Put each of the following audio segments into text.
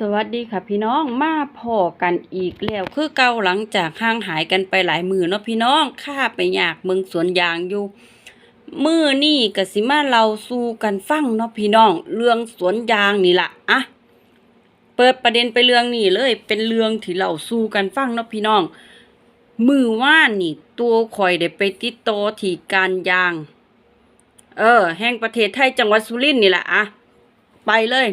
สวัสดีค่ะพี่น้องมาพอกันอีกแล้ว คือเก่าหลังจากห่างหายกันไปหลายมือเนาะพี่น้องข้าไปอยากเมืองสวนยางอยู่มือนี่กสิมาเราสู้กันฟังเนาะพี่น้อง เรื่องสวนยางนี่ละอะเปิดประเด็นไปเรื่องนี้เลย เป็นเรื่องที่เราสู้กันฟังเนาะพี่น้อง มือว่านนี่ ตัวคอยได้ไปติดต่อที่การยาง เออ แห่งประเทศไทยจังหวัดสุรินทร์นี่แหละอะไปเลย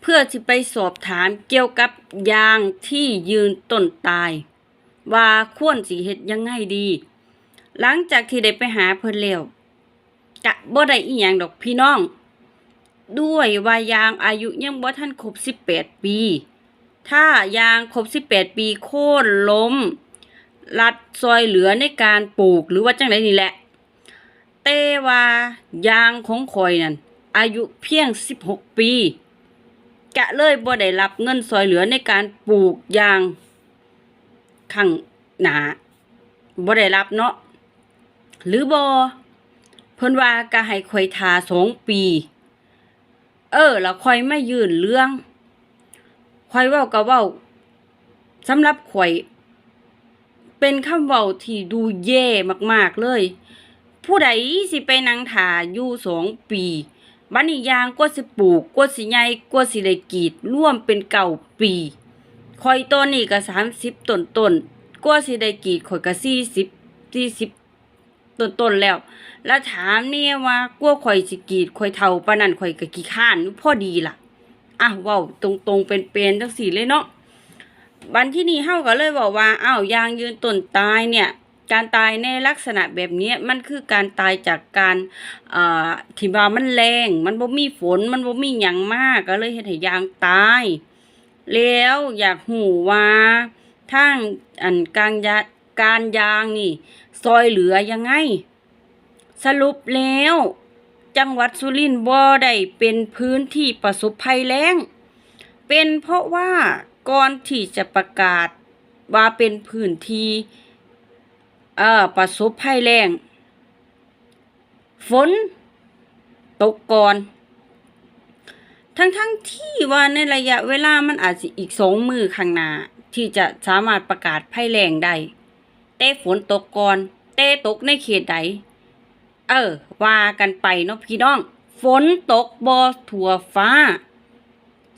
เพื่อที่ไปสอบถามเกี่ยวกับยางที่ยืนต้นตาย ว่าควรสิเฮ็ดยังไงดี หลังจากที่ได้ไปหาเพิ่นแล้วกะบ่ได้อีหยังดอกพี่น้อง ด้วยว่ายางอายุยังบ่ทันครบ18ปี ถ้ายางครบ18ปีโค่นล้ม รัดซอยเหลือในการปลูกหรือว่าจังไดนี่แหละแต่ว่ายางของข่อยนั่นอายุเพียง16ปี กะเลยบ่ได้รับเงินซอยเหลือในการปลูกยางข้างหนาบ่ได้รับเนาะหรือบ่เพิ่นว่าก็ให้ข่อยทาสองปี เออแล้วข่อยไม่ยื่นเรื่องข่อยเว้าก็เว้าสำหรับข่อย เป็นคำเว้าที่ดูแย่มากๆเลย ผู้ใดสิไปนั่งถาอยู่สองปี บัดนี้ยางกว่าสิปลูกกว่าสิใหญ่กว่าสิได้กีดร่วมเป็นเก่าปีข่อยตัวนี้ก็สามสิบต้นต้นกว่าสิได้กีดข่อยก็สี่สิบสี่สิบต้นต้นแล้ว แล้วถามเนี่ยว่ากัวข่อยสิกีดข่อยเท่าปานนั้นข่อยก็กี่ข้านพอดีล่ะอะว้าตรงๆเป็นๆจังสี่เลยเนาะบันที่นี่เฮาก็เลยบอกว่าอ้าวยางยืนต้นตายเนี่ย การตายในลักษณะแบบนี้มันคือการตายจากการที่ว่ามันแรงมันบ่มีฝนมันบ่มีหยังมากก็เลยเฮ็ดให้ยางตาย แล้วอยากหูว่าทางอันกลางยาการยางนี่ ซอยเหลือยังไง สรุปแล้ว จังหวัดสุรินทร์บ่ได้เป็นพื้นที่ประสบภัยแล้ง เป็นเพราะว่าก่อนที่จะประกาศว่าเป็นพื้นที่ เอ่อประสบภัยแล้งฝนตกก่อน ทั้งทั้งๆที่ว่าในระยะเวลามันอาจจะอีกสองมือข้างหน้าที่จะสามารถประกาศภัยแล้งได้แต่ฝนตกก่อนแต่ตกในเขตใด เออ ว่ากันไปเนาะพี่น้อง ฝนตกบ่ทั่วฟ้า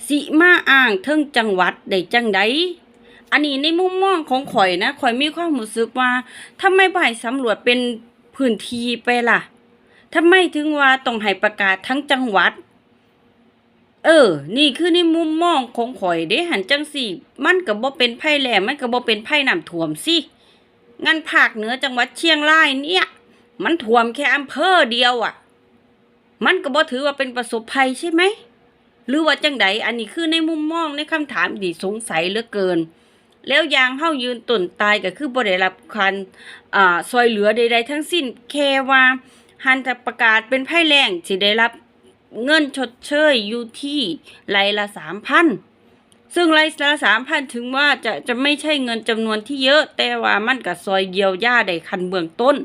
สิมาอ้างเทิงจังหวัดได้จังใด อันนี้ในมุมมองของข่อยนะข่อยมีความรู้สึกว่าทำไมบ่ให้สำรวจเป็นพื้นที่ไปล่ะทำไมถึงว่าต้องให้ประกาศทั้งจังหวัด เออ นี่คือในมุมมองของข่อยเด้หันจังสี่ มันก็บ่เป็นภัยแหล้งมันก็บ่เป็นภัยน้ำท่วมสิงั้นภาคเหนือจังหวัดเชียงรายเนี่ย มันท่วมแค่อำเภอเดียวอะ่ะ มันก็บ่ถือว่าเป็นประสบภัยใช่ไหมหรือว่าจังใดอันนี้คือในมุมมองในคำถามที่สงสัยเหลือเกิน แล้วยางเฮายืนต้นตายก็คือบ่ได้รับการอ่าซอยเหลือใดๆทั้งสิ้นแค่ว่าหันจะประกาศเป็นภัยแล้งสิได้รับเงินชดเชยอยู่ที่รายละ3,000ซึ่งรายละสามพันถึงว่าจะจะไม่ใช่เงินจำนวนที่เยอะ แต่ว่ามันก็ซอยเยียวยาได้คันเบื้องต้น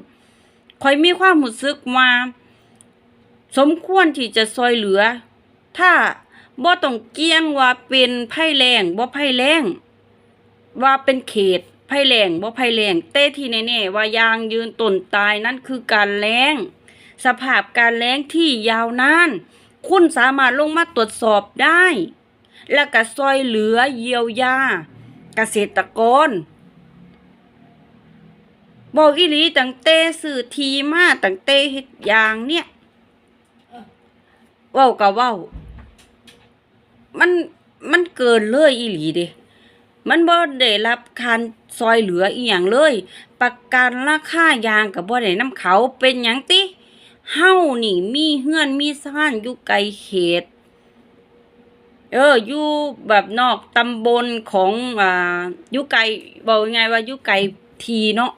คอยมีความรู้สึกว่าสมควรที่จะซอยเหลือ ถ้าบ่ต้องเกี่ยงว่าเป็นภัยแรงบ่ภัยแรง ว่าเป็นเขตภัยแรงบ่ภัยแรงแต่ที่แน่ๆว่ายางยืนต้นตายนั่นคือการแล้ง สภาพการแล้งที่ยาวนาน คุณสามารถลงมาตรวจสอบได้ แล้วก็ซอยเหลือเยียวยาเกษตรกรบอกอีหลีตั้งแต่สื่อทีมาตั้งแต่เฮ็ดยางเนี่ยเว้าก็เว้า มันมันเกินเลยอีหลีเด้ มันบ่ได้รับการซอยเหลืออีหยังเลย ประกันราคายางก็บ่ได้นำเขาเป็นหยังติเฮานี่มีเฮือนมีซ่านอยู่ไกลเขต เอออยู่แบบนอกตำบลของอ่าอยู่ไกลบอกยังไงว่าอยู่ไกลทีเนาะ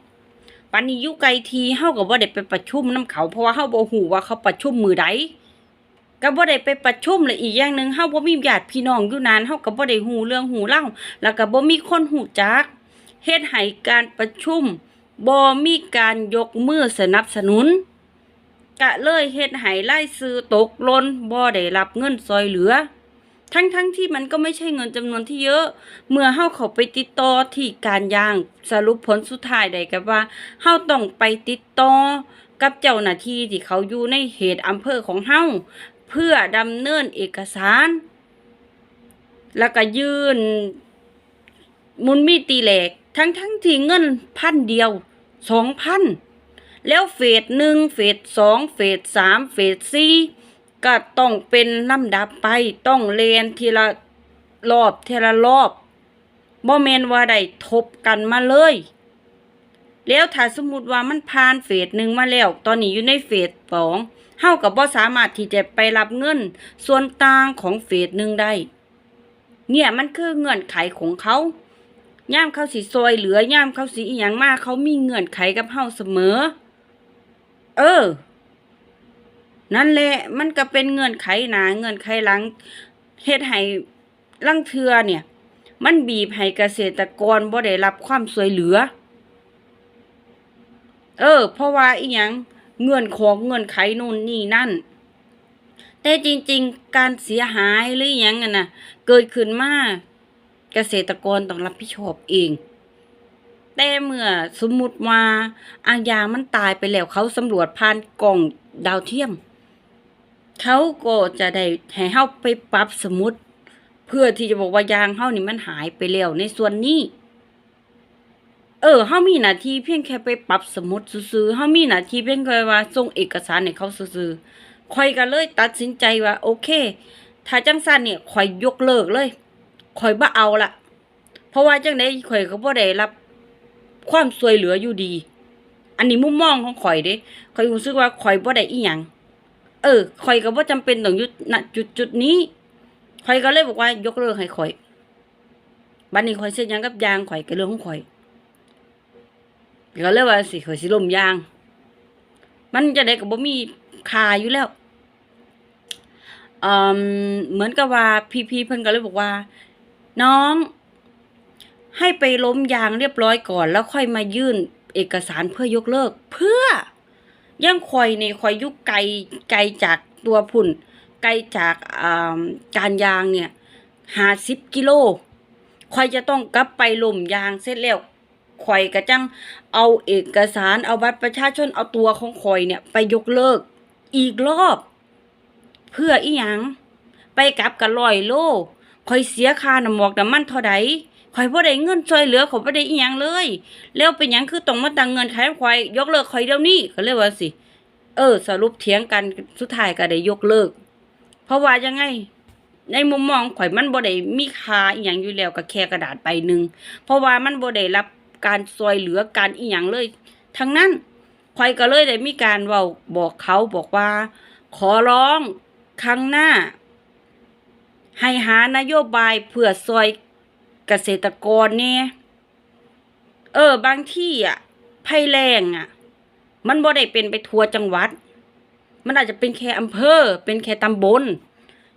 ปันนี้อยู่ไกลทีเฮาก็บ่ได้ไปประชุมนํเขาเพราะว่าเฮาบ่ฮู้ว่าเขาประชุมมือใด ก็บ่ได้ไปประชุมและอีกอย่างหนึ่งเฮาบ่มีญาติพี่น้องอยู่นานเฮาก็บ่ได้ฮู้เรื่องฮู้เล่าแล้วก็บ่มีคนฮู้จักเฮ็ดให้การประชุมบ่มีการยกมือสนับสนุนก็เลยเฮ็ดให้รายซื้อตกหล่นบ่ได้รับเงินซอยเหลือ ทั้งๆทที่มันก็ไม่ใช่เงินจำนวนที่เยอะ เมื่อเฮาเขาไปติดต่อที่การยางสรุปผลสุดท้ายได้กับว่าเฮาต้องไปติดต่อกับเจ้าหน้าที่ที่เขาอยู่ในเขตอำเภอของเฮา เพื่อดำเนินเอกสาร แล้วก็ยื่น มุนมีตีแหลก ทั้งทั้งที่เงินพันเดียวสองพันแล้วเฟสหนึ่งเฟสสองเฟสสามเฟสสี่ก็ต้องเป็นลำดับไปต้องเรียนทีละรอบทีละรอบบ่แมนว่าได้ทบกันมาเลย แล้วถ้าสมมติว่ามันผ่านเฟสหนึ่งมาแล้ว ตอนนี้อยู่ในเฟสสอง เฮากับบ่สามารถที่จะไปรับเงิน ส่วนต่างของเฟสหนึ่งได้ เนี่ยมันคือเงื่อนไขของเขาย่ามเขาสิซอยเหลือย่ามเขาสิอีหยังมาเขามีเงื่อนไขกับเฮาเสมอ เออ นั่นแหละมันก็เป็นเงื่อนไขหนาเงื่อนไขหลังเฮ็ดให้ลังเทือเนี่ย มันบีบให้เกษตรกรบ่ได้รับความช่วยเหลือ เออ เพราะว่าอีหยัง เงื่อนของเงื่อนไขนู่นนี่นั่น แต่จริงๆ การเสียหายหรืออหยังกันนะเกิดขึ้นมาเกษตรกรต้องรับผิดชอบเอง แต่เมื่อสมมุติว่าอายามันตายไปแล้วเขาสำรวจผ่านกล่องดาวเทียม เขาก็จะได้ให้เฮาไปปรับสมุด เพื่อที่จะบอกว่ายางเฮานี่มันหายไปแล้วในส่วนนี้ เออเฮามีหน้าที่เพียงแค่ไปปรับสมุดซื่อๆเฮามีหน้าที่เพียงแค่ว่าส่งเอกสารให้เขาซื่อๆข่อยก็เลยตัดสินใจว่า โอเค ถ้าจังซั่นเนี่ยข่อยยกเลิกเลยข่อยบ่เอาละเพราะว่าจังได๋ข่อยก็บ่ได้รับ ความช่วยเหลืออยู่ดี อันนี้มุมมองของข่อยเด้ข่อยรู้สึกว่าข่อยบ่ได้อีหยังเออข่อยก็บ่จำเป็นต้องอยู่ณจุดจุดนี้ข่อยก็เลยบอกว่ายกเลิกให้ข่อยบัดนี้ข่อยเฮ็ดหยังกับยางข่อยก็เรื่องของข่อย ก็เลยว่าสิข่อยสิล่มยาง มันจะได้ก็บ่มีคาอยู่แล้วเอ่อเหมือนกับว่าพี่ๆเพิ่นก็เลยบอกว่า น้อง ให้ไปล้มยางเรียบร้อยก่อน แล้วค่อยมายื่นเอกสารเพื่อยกเลิก เพื่อยังคอยในี่คอยยุกไกลไกลจากตัวพุ่น ไกลจากอ่าการยางเนี่ยหาสิบกิโลคอยจะต้องกลับไปลมยางเสร็จแล้ว คอยก็จังเอาเอกสารเอาบัตรประชาชนเอาตัวของคอยเนี่ย ไปยกเลิกอีกรอบ เพื่ออีหยังไปกลับกันร้อยโลคอยเสียค่าน้ำหมอกน้ำมันเท่าใดคอยบ่ได้เงินช่วยเหลือเขาบ่ได้อีหยังเลย แล้วเป็นหยังคือต้องมาตังเงินขายควายยกเลิกข่อยเดี๋ยวนี้ก็เลยว่าสิ เออ สรุปเถียงกันสุดท้ายก็ได้ยกเลิก เพราะว่ายังไง ในมุมมองข่อยมันบ่ได้มีค่าอีหยังอยู่แล้วก็แค่กระดาษใบหนึ่งเพราะว่ามันบ่ได้รับ การช่วยเหลือการอีหยังเลย ทั้งนั้นข่อยก็เลยได้มีการเว้าบอกเขาบอกว่า ขอร้องครั้งหน้า ให้หานโยบายเพื่อซอยเกษตรกรเนี่ยเออบางที่อะภัยแรงอะ มันบ่ได้เป็นไปทัวจังหวัด มันอาจจะเป็นแค่อำเภอ เป็นแค่ตำบล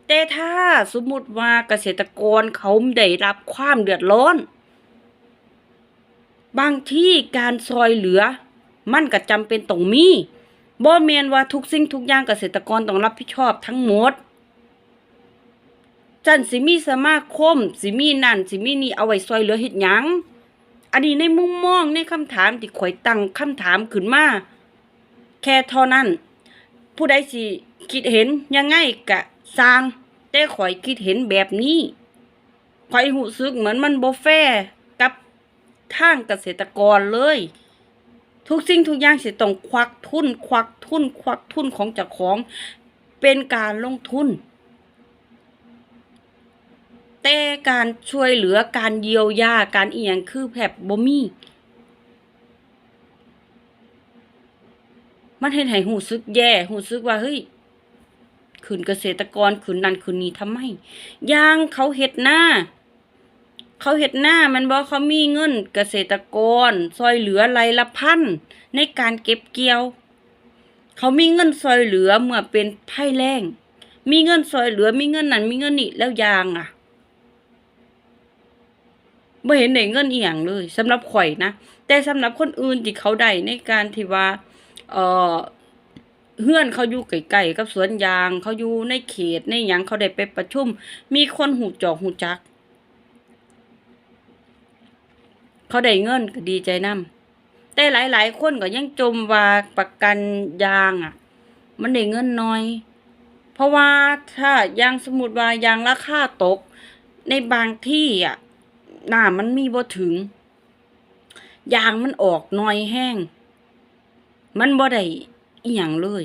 แต่ถ้าสมมติว่าเกษตรกรเขาได้รับความเดือดร้อน บางที่การซอยเหลือ มันก็จำเป็นต้องมีบ่แมนว่าทุกสิ่งทุกอย่างเกษตรกรต้องรับผิดชอบทั้งหมด จันสิมีสมาคม สิมีนั่นสิมีนี่เอาไว้ซอยเหลือเฮ็ดหยังอันนี้ในมุมมองในคำถามที่ข่อยตั้งคำถามขึ้นมาแค่เท่านั้น ผู้ใดสิคิดเห็นยังไงกะสร้าง แต่ข่อยคิดเห็นแบบนี้ข่อยรู้สึกเหมือนมันบ่แฟ ทางเกษตรกรเลย ทุกสิ่งทุกอย่างสิต้องควักทุน ควักทุน ควักทุนของเจ้าของ เป็นการลงทุน แต่การช่วยเหลือการเยียวยาการเอียงคือแผบบ่มีมันเห็นให้หูซึกแย่หูซึกว่าเฮ้ยขืนเกษตรกรขืนนั่นขืนนี้ทำไมยางเขาเฮ็ดหน้า เขาเฮ็ดหน้ามันบอกเขามีเงินเกษตรกร ซอยเหลือไรายละพันในการเก็บเกี่ยว เขามีเงินซอยเหลือเมื่อเป็นภัยแล้งมีเงินซอยเหลือมีเงินนั่นมีเงินนี่แล้วยางอะบ่เห็นได้เงินเอียงเลยสำหรับข่อยนะแต่สำหรับคนอื่นที่เขาได้ในการที่ว่า เอ่อเฮื่อนเขาอยู่ใกล้ๆกับสวนยาง เขาอยู่ในเขตในหยังเขาได้ไปประชุม มีคนหูจอกหูจัก เขาได้เงินก็ดีใจนํแต่หลายๆ คนก็ยังจมว่าประกันยางอะ มันได้เงินน้อย เพราะว่าถ้ายางสมมุติว่ายางราคาตก ในบางที่อะน้ามันมีบ่ถึง ยางมันออกน้อยแห้ง มันบ่ได้อีหยังเลย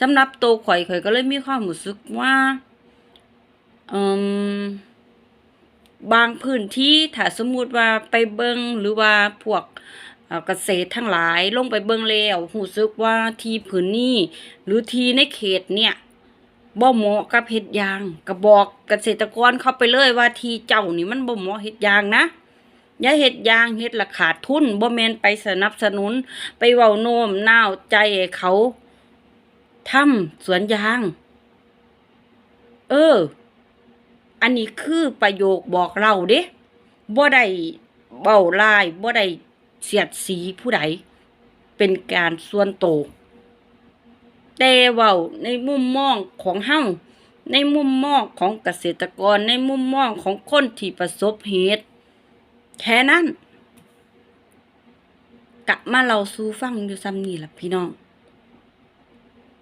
สำหรับตัวข่อยข่อยก็เลยมีความรู้สึกว่า อืม บางพื้นที่ถ้าสมมุติว่าไปเบิงหรือว่าพวกเกษตรทั้งหลายลงไปเบิงแล้วรู้สึกว่าที่พื้นนี้หรือทีในเขตเนี่ยบ่เหมาะกับเฮ็ดยางก็บอกเกษตรกรเข้าไปเลยว่าทีเจ้านี่มันบ่เหมาะเฮ็ดยางนะอย่าเฮ็ดยางเฮ็ดละขาดทุนบ่แมนไปสนับสนุน ไปเว้าโน้มน้าวใจเขาทำสวนยาง เออ อันนี้คือประโยคบอกเราเด้บ่ได้เบาลายบ่ได้เสียดสีผู้ใด เป็นการส่วนโตวแต่เว้าในมุมมองของเฮาในมุมมองของเกษตรกรในมุมมองของคนที่ประสบเหตุแค่นั้นกะมาเราสู้ฟังอยู่ซ้ำนี่ล่ะพี่น้อง